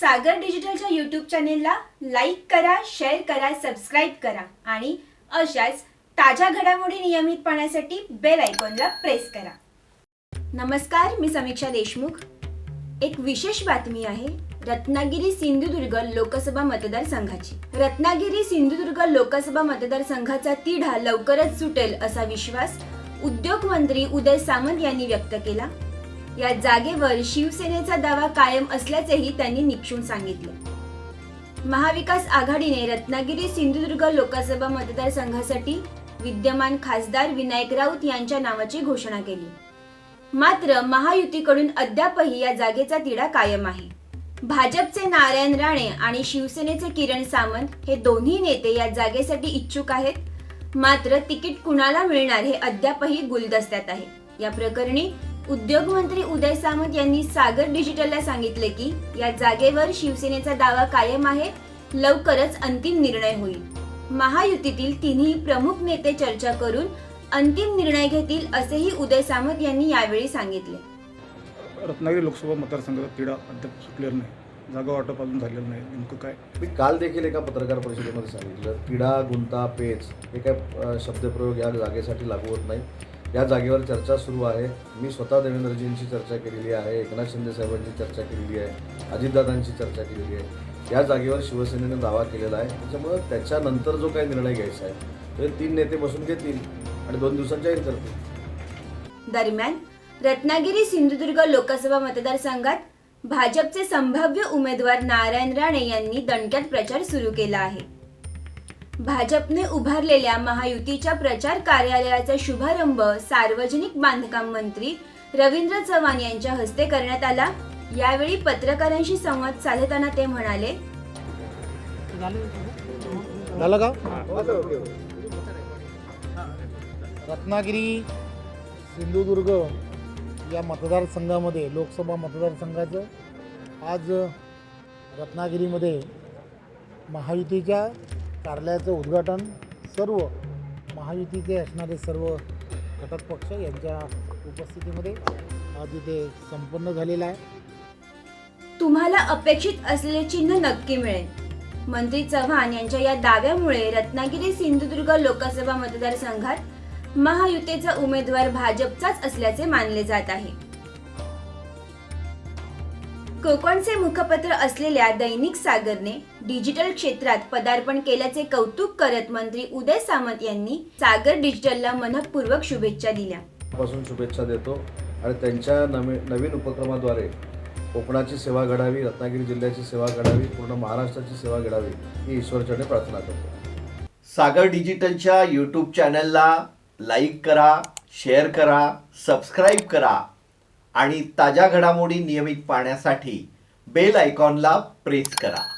सागर डिजिटलच्या यूट्यूब चॅनेलला लाईक करा शेअर करा सबस्क्राईब करा आणि अशाच ताज्या घडामोडी नियमित पाहण्यासाठी बेल आयकॉनला प्रेस करा. नमस्कार मी समीक्षा देशमुख. एक विशेष बातमी आहे रत्नागिरी सिंधुदुर्ग लोकसभा मतदारसंघाची रत्नागिरी सिंधुदुर्ग लोकसभा मतदारसंघाचा तिढा लवकरच सुटेल असा विश्वास उद्योग मंत्री उदय सामंत यांनी व्यक्त केला. या जागेवर शिवसेनेचा दावा कायम असल्याचेही त्यांनी निक्षून सांगितले. महाविकास आघाडीने रत्नागिरी सिंधुदुर्ग लोकसभा मतदारसंघासाठी विद्यमान खासदार विनायक राऊत यांच्या नावाची घोषणा केली. मात्र महायुतीकडून अद्यापही या जागेचा तिढा कायम आहे. भाजपचे नारायण राणे आणि शिवसेनेचे किरण सामंत हे दोन्ही नेते या जागेसाठी इच्छुक आहेत. मात्र तिकीट कुणाला मिळणार हे अद्यापही गुलदस्त्यात आहे. या प्रकरणी उद्योगमंत्री उदय सामंत यांनी सागर डिजिटलला सांगितले की या जागेवर शिवसेनेचा दावा कायम आहे लवकरच अंतिम निर्णय होईल. महायुतीतील तिन्ही प्रमुख नेते चर्चा करून अंतिम निर्णय घेतील असेही उदय सामंत यांनी यावेळी सांगितले. रत्नागिरी लोकसभा मतदारसंघाचा तिढा अद्याप सुटलेला नाही. जागा वाटप अजून झालेलं नाही. नेमकं काय? मी काल देखील एका पत्रकार परिषदेमध्ये सांगितलं किडा गुंता पेच हे काय शब्दप्रयोग या जागेसाठी लागू होत नाही या जागेवर चर्चा सुरू आहे. मी स्वतः देवेंद्रजींची चर्चा केलेली आहे एकनाथ शिंदे साहेबांची चर्चा केलेली आहे अजितदादांची चर्चा केलेली आहे. या जागेवर शिवसेनेने दावा केलेला आहे. त्याच्यामुळं त्याच्यानंतर जो काही निर्णय घ्यायचा आहे तो तीन नेते बसून घेतील आणि दोन दिवसात जाहीर करतील. दरम्यान रत्नागिरी सिंधुदुर्ग लोकसभा मतदारसंघात भाजपचे संभाव्य उमेदवार नारायण राणे यांनी दणक्यात प्रचार सुरू केला आहे. भाजपने उभारलेल्या महायुतीच्या प्रचार कार्यालयाचा शुभारंभ सार्वजनिक बांधकाम मंत्री रवींद्र चव्हाण यांच्या हस्ते करण्यात आला. यावेळी पत्रकारांशी संवाद साधताना ते म्हणाले झालं का? रत्नागिरी सिंधुदुर्ग या मतदारसंघामध्ये लोकसभा मतदारसंघाचं आज रत्नागिरीमध्ये महायुतीच्या कार्यालयाचं उद्घाटन सर्व महायुतीचे असणारे सर्व घटक पक्ष यांच्या उपस्थितीमध्ये आज इथे संपन्न झालेलं आहे. तुम्हाला अपेक्षित असलेले चिन्ह नक्की मिळेल. मंत्री चव्हाण यांच्या या दाव्यामुळे रत्नागिरी सिंधुदुर्ग लोकसभा मतदारसंघात महायुतीचा उमेदवार भाजपचाच असल्याचे मानले जात आहे. कोकणचे मुखपत्र असलेल्या दैनिक सागरने डिजिटल क्षेत्रात पदार्पण केल्याचे कौतुक करत मंत्री उदय सामंत यांनी सागर डिजिटलला मनपूर्वक शुभेच्छा दिल्या. पासून शुभेच्छा देतो आणि त्यांच्या नवी नवीन उपक्रमाद्वारे कोकणाची सेवा घडावी रत्नागिरी जिल्ह्याची सेवा घडावी पूर्ण महाराष्ट्राची सेवा घडावी ही ईश्वरचरणी प्रार्थना करतो. सागर डिजिटलच्या यूट्यूब चॅनलला लाईक करा शेअर करा सबस्क्राईब करा. आणि ताज्या घडामोडी नियमित पाहण्यासाठी बेल आयकॉनला प्रेस करा.